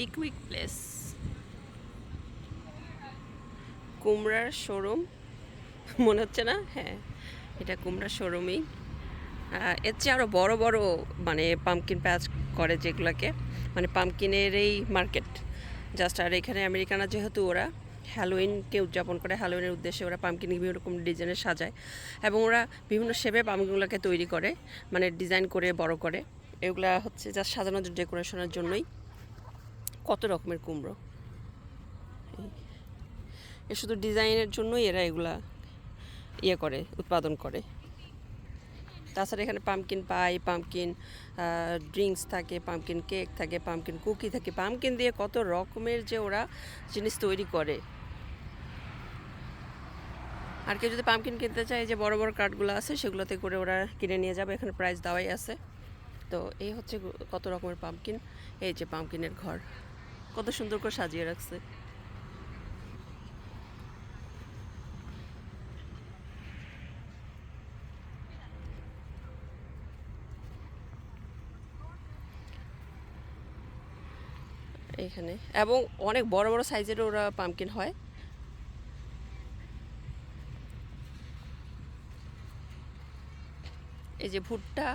Pickwick place কুমড়ার showroom. মনে হচ্ছে না? হ্যাঁ এটা কুমড়ার শোরুমই। এর চেয়ে আরও বড় বড় মানে পামকিন প্যাচ করে যেগুলোকে। মানে পামকিনের এই মার্কেট জাস্ট আর এখানে আমেরিকানা যেহেতু ওরা হ্যালোইনকে উদযাপন করে। হ্যালোইনের উদ্দেশ্যে ওরা পামকিন বিভিন্ন রকম ডিজাইনে সাজায়। এবং ওরা বিভিন্ন শেপে পামকিনগুলোকে তৈরি করে। মানে ডিজাইন করে, বড় করে। এগুলা হচ্ছে জাস্ট সাজানোর ডেকোরেশনের জন্যই। কত রকমের কুমড়ো? এ শুধু ডিজাইনের জন্যই এরা এগুলা ইয়ে করে, উৎপাদন করে। তাছাড়া এখানে পামকিন পাই পামকিন ড্রিঙ্কস থাকে পামকিন কেক থাকে পামকিন কুকি থাকে। পামকিন দিয়ে কত রকমের যে ওরা জিনিস তৈরি করে। আর কেউ যদি পামকিন কিনতে চায় যে বড় বড় কার্ডগুলো আছে, সেগুলোতে করে ওরা কিনে নিয়ে যাবে। এখানে প্রাইস দেওয়াই আছে। তো এই হচ্ছে কত রকমের পামকিন এই যে পামকিনের ঘর। কত সুন্দর করে সাজিয়ে রাখছে। এখানে। এবং অনেক বড় বড় সাইজের ওরা পামকিন হয়। এই যে ভুট্টা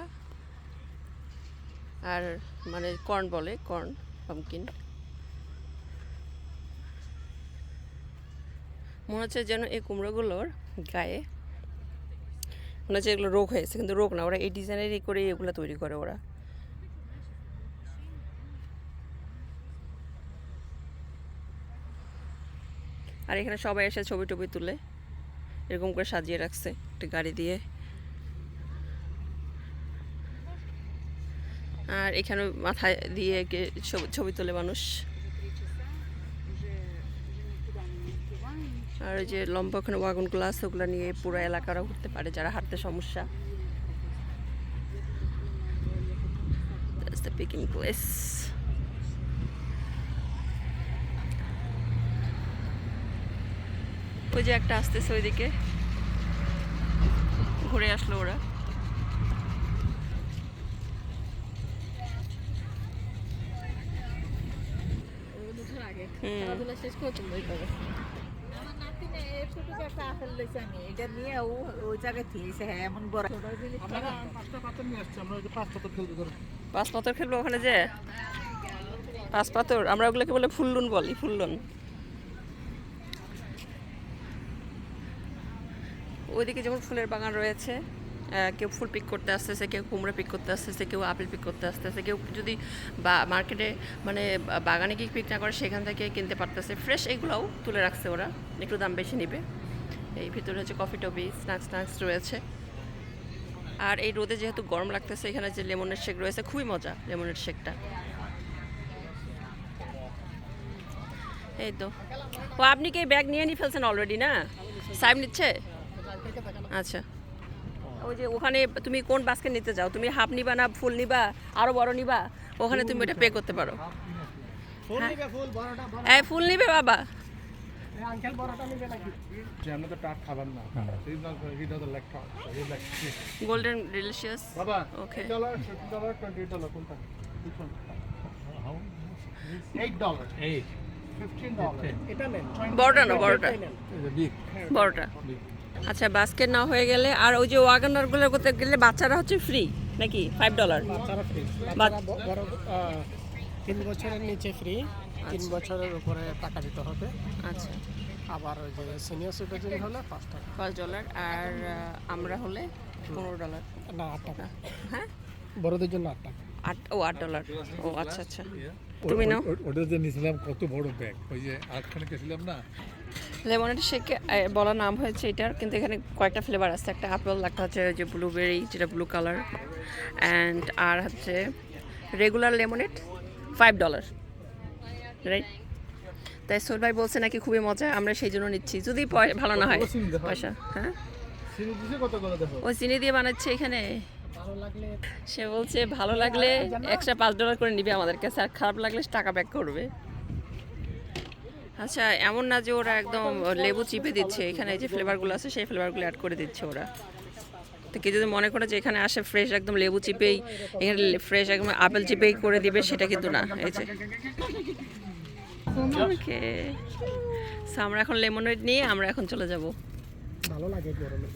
আর মানে কর্ন বলে, কর্ন, পামকিন। মনে হচ্ছে যেন এই কুমড়োগুলোর গায়ে, মনে হচ্ছে এগুলো রোগ হয়েছে, কিন্তু রোগ না, ওরা এই ডিজাইনেরই করে এগুলো তৈরি করে ওরা। আর এখানে সবাই এসে ছবি টবি তুলে, এরকম করে সাজিয়ে রাখছে একটা গাড়ি দিয়ে। আর এখানে মাথায় দিয়ে ছবি তোলে মানুষ। আর ওই যে লম্বা ওখানে ওয়াগনগুলো আছে ওগুলো নিয়ে পুরো এলাকারা ঘুরতে পারে যারা হাঁটতে সমস্যা That's the picking place. ওই যে একটা আসতেছে ওইদিকে ঘুরে আসলো ওরা। খেলাধুলা শেষ করে এই একটা আপেল লইছে আমি। এটা নিয়ে ও ওই জায়গায় থিয়েছে হ্যাঁ এমন বড়। আপনারা পাঁচটা পাতা নিয়ে আসছে আমরা পাঁচ পাথর খেলব ওখানে যে? পাঁচ পাথর আমরা ওগুলোকে বলে ফুল্লুন বলি ফুল্লুন। ওইদিকে যেমন ফুলের বাগান রয়েছে আহ, কেউ ফুল পিক করতে আসতেছে কেউ কুমড়ো পিক করতে আসতেছে কেউ আপেল পিক করতে আসতেছে কেউ যদি বা মার্কেটে মানে বাগানে গিয়ে পিক না করে সেখান থেকে কিনতে পারতেছে। ফ্রেশ এগুলোও তুলে রাখছে ওরা একটু দাম বেশি নেবে। এই ভিতরে হচ্ছে কফি টফি স্ন্যাক্স স্ন্যাক্স রয়েছে। আর এই রোদে যেহেতু গরম লাগতেছে এখানে যে লেমনের শেক রয়েছে খুবই মজা লেমনের শেকটা এই তো। ও আপনি কি ব্যাগ নিয়ে নিয়ে ফেলছেন অলরেডি না? সাহেব নিচ্ছে? আচ্ছা। ওই যে ওখানে তুমি কোন বাস্কেট নিতে যাও? তুমি হাফ নিবা না ফুল নিবা আরও বড় নিবা? ওখানে তুমি এটা পে করতে পারো। ফুল নিবে ফুল বড়টা বড় এই ফুল নিবে বাবা। গোল্ডেন ডিলিশিয়াস বাবা Okay. ডলার 50 ডলার 20 ডলার কোনটা? Which one 8 ডলার 8 15 ডলার এটা নেন। বড়টা না বড়টা? বড়টা। আচ্ছা বাস্কেট না হয়ে গেলে আর ওই যে ওয়াগানারগুলো করতে গেলে বাচ্চারা হচ্ছে ফ্রি নাকি? ফাইভ ডলার বাচ্চারা ফ্রি তিন বছরের নিচে ফ্রি তিন বছরের উপরে টাকা দিতে হবে। আচ্ছা। আবার ওই যে সিনিয়র সিটিজেন হলে পাঁচ টাকা। পাঁচ ডলার আর আমরা হলে পনেরো ডলার না আট টাকা। হ্যাঁ? বড়দের জন্য আট টাকা। আট ও আট ডলার ও আচ্ছা আচ্ছা। তুমি নাও। ওটা যে নিয়েছিলাম কত বড় ব্যাগ ওই যে আটখানে গেছিলাম না। লেমনেড শেক বলা নাম হয়েছে এটার কিন্তু এখানে কয়েকটা ফ্লেভার আছে। একটা আপেল একটা হচ্ছে যে ব্লুবেরি যেটা ব্লু কালার অ্যান্ড আর হচ্ছে regular lemonade five dollar right তাই সোল ভাই বলছে নাকি খুবই মজা আমরা সেই জন্য নিচ্ছি। যদি পয়- ভালো না হয় পয়সা হ্যাঁ? সিরি দিছে কত করে দেখো ও চিনি দিয়ে বানাচ্ছে এখানে। সে বলছে ভালো লাগলে এক্সট্রা পাঁচ ডলার করে নিবে আমাদের কাছে আর খারাপ লাগলে টাকা ব্যাক করবে। আচ্ছা এমন না যে ওরা একদম লেবু চিপে দিচ্ছে এখানে যে ফ্লেভারগুলো আছে সেই ফ্লেভারগুলো অ্যাড করে দিচ্ছে ওরা। তো কেউ যদি মনে করে যে এখানে আসে ফ্রেশ একদম লেবু চিপেই, এখানে ফ্রেশ একদম আপেল চিপেই করে দিবে, সেটা কিন্তু না, এই যে। ওকে। আমরা এখন লেমনেড নিয়ে আমরা এখন চলে যাব। ভালো লাগে গরমের